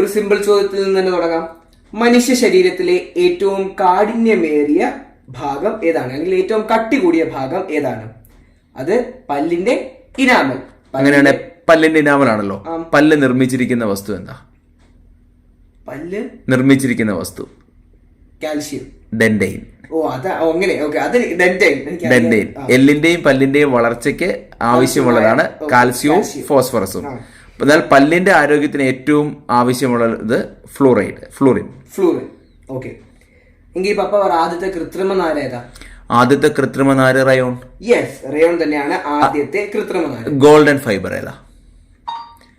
ഒരു സിമ്പിൾ ചോദ്യത്തിൽ നിന്ന് തന്നെ തുടങ്ങാം. മനുഷ്യ ശരീരത്തിലെ ഏറ്റവും കാഠിന്യമേറിയ ഭാഗം ഏതാണ്? അല്ലെങ്കിൽ ഏറ്റവും കട്ടി കൂടിയ ഭാഗം ഏതാണ്? അത് പല്ലിന്റെ ഇനാമൽ അങ്ങനെയാണ് പല്ലിന്റെ ഇനാമൽ ആണല്ലോ പല്ല് നിർമ്മിച്ചിരിക്കുന്ന വസ്തു എന്താ? പല്ല് നിർമ്മിച്ചിരിക്കുന്ന വസ്തു. കാൽഷ്യം. ഡെൻഡൈൻ ഓ അതാ അങ്ങനെ ഓക്കെ. അത് ഡെൻഡൈൻ ഡെൻഡൈൻ എല്ലിന്റെയും പല്ലിന്റെയും വളർച്ചയ്ക്ക് ആവശ്യമുള്ളതാണ് കാൽസ്യവും കാൽസ്യം. ഫോസ്ഫറസും. എന്നാൽ പല്ലിന്റെ ആരോഗ്യത്തിന് ഏറ്റവും ആവശ്യമുള്ളത് ഫ്ലൂറൈഡ് ഫ്ലൂറിൻ. ഫ്ലൂറിൻ. ഓക്കെ. എങ്കിൽ പപ്പ പറ ആദ്യത്തെ കൃത്രിമ നാര ഏതാ? ആദ്യത്തെ കൃത്രിമ നാര് റയോൺ? യെസ് റയോൺ തന്നെയാണ് ആദ്യത്തെ കൃത്രിമ നാര്. ഗോൾഡൻ ഫൈബർ ഏതാ?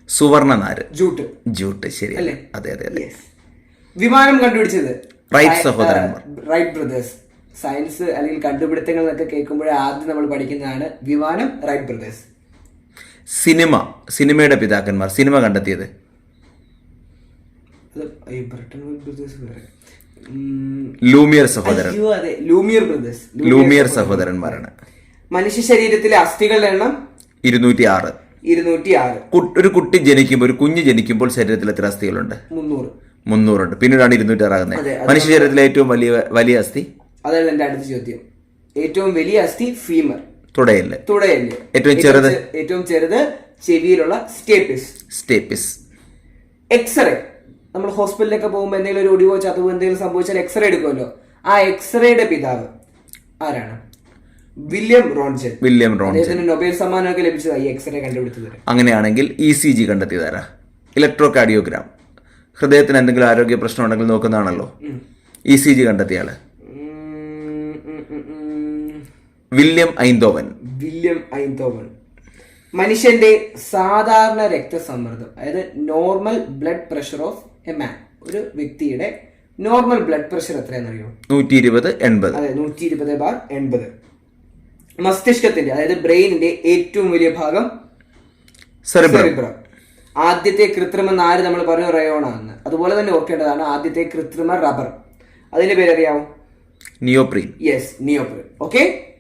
സുവർണ നാര്. ജൂട്ട്. ജൂട്ട് ശരി. അല്ലേ? അതെ അതെ അതെ. വിമാനം കണ്ടുപിടിച്ചത്? റൈറ്റ് സഹോദരന്മാർ. റൈറ്റ് ബ്രദേഴ്സ് സയൻസ് അല്ലെങ്കിൽ കണ്ടുപിടുത്തങ്ങൾ എന്നൊക്കെ കേൾക്കുമ്പോഴേ ആദ്യം നമ്മൾ പഠിക്കുന്നതാണ് വിമാനം റൈറ്റ് ബ്രദേഴ്സ് സിനിമ സിനിമയുടെ പിതാക്കന്മാർ സിനിമ കണ്ടെത്തിയത്? ലൂമിയർ സഹോദരൻ. Lumiere brothers. ലൂമിയർ സഹോദരന്മാരാണ്. മനുഷ്യ ശരീരത്തിലെ അസ്ഥികളുടെ എണ്ണം? ഇരുന്നൂറ്റി ആറ് ഇരുന്നൂറ്റി ആറ് ഒരു കുട്ടി ജനിക്കുമ്പോൾ ഒരു കുഞ്ഞ് ജനിക്കുമ്പോൾ ശരീരത്തിൽ എത്ര അസ്ഥികളുണ്ട്? മുന്നൂറ്. മുന്നൂറുണ്ട്. പിന്നീടാണ് ഇരുന്നൂറ്റി ആറാകുന്നത് മനുഷ്യ ശരീരത്തിലെ ഏറ്റവും വലിയ വലിയ അസ്ഥി? അതാണ് എന്റെ അടുത്ത ചോദ്യം. ഏറ്റവും വലിയ അസ്ഥി ഫീമർ തുടയൽ തുടയൽ ഏറ്റവും ചെറുത്? ഏറ്റവും ചെറുത് ചെവിയിലുള്ള സ്റ്റേപ്പിസ്. സ്റ്റേപ്പിസ്. എക്സ്റേ നമ്മൾ ഹോസ്പിറ്റലിലൊക്കെ പോകുമ്പോൾ എന്തെങ്കിലും ഒരു ഒടിവോ ചതവോ എന്തെങ്കിലും സംഭവിച്ചാൽ എക്സ്റേ എടുക്കുമല്ലോ. ആ എക്സ്റേയുടെ പിതാവ് ആരാണ്? William Röntgen. William Röntgen. Nobel സമ്മാനമൊക്കെ ലഭിച്ചതാ ഈ എക്സ്റേ കണ്ടുപിടിച്ചത് അങ്ങനെയാണെങ്കിൽ ഇ സി ജി കണ്ടെത്തിയതാരാ? ഇലക്ട്രോ കാർഡിയോഗ്രാം ഹൃദയത്തിന് എന്തെങ്കിലും ആരോഗ്യ പ്രശ്നം ഉണ്ടെങ്കിൽ നോക്കുന്നതാണല്ലോ. ഇ സി ജി കണ്ടെത്തിയാൾ വില്യം ഐന്തോവൻ. William Einthoven. മനുഷ്യന്റെ സാധാരണ രക്തസമ്മർദ്ദം അതായത് normal blood pressure of a man ഒരു വ്യക്തിയുടെ നോർമൽ ബ്ലഡ് പ്രഷർ എത്രയാണെന്നറിയോ? നൂറ്റി ഇരുപത് എൺപത്. അതെ നൂറ്റി ഇരുപത് ബാർ എൺപത്. മസ്തിഷ്കത്തിന്റെ അതായത് ബ്രെയിനിന്റെ ഏറ്റവും വലിയ ഭാഗം സെറിബ്രം. ആദ്യത്തെ കൃത്രിമ നാര് നമ്മൾ പറഞ്ഞു? റയോൺ ആണെന്ന് അതുപോലെ തന്നെ ഓർക്കേണ്ടതാണ് ആദ്യത്തെ കൃത്രിമ റബ്ബർ. അതിന്റെ പേരറിയാവോ നിയോപ്രീൻ. Yes neoprene. ഓക്കെ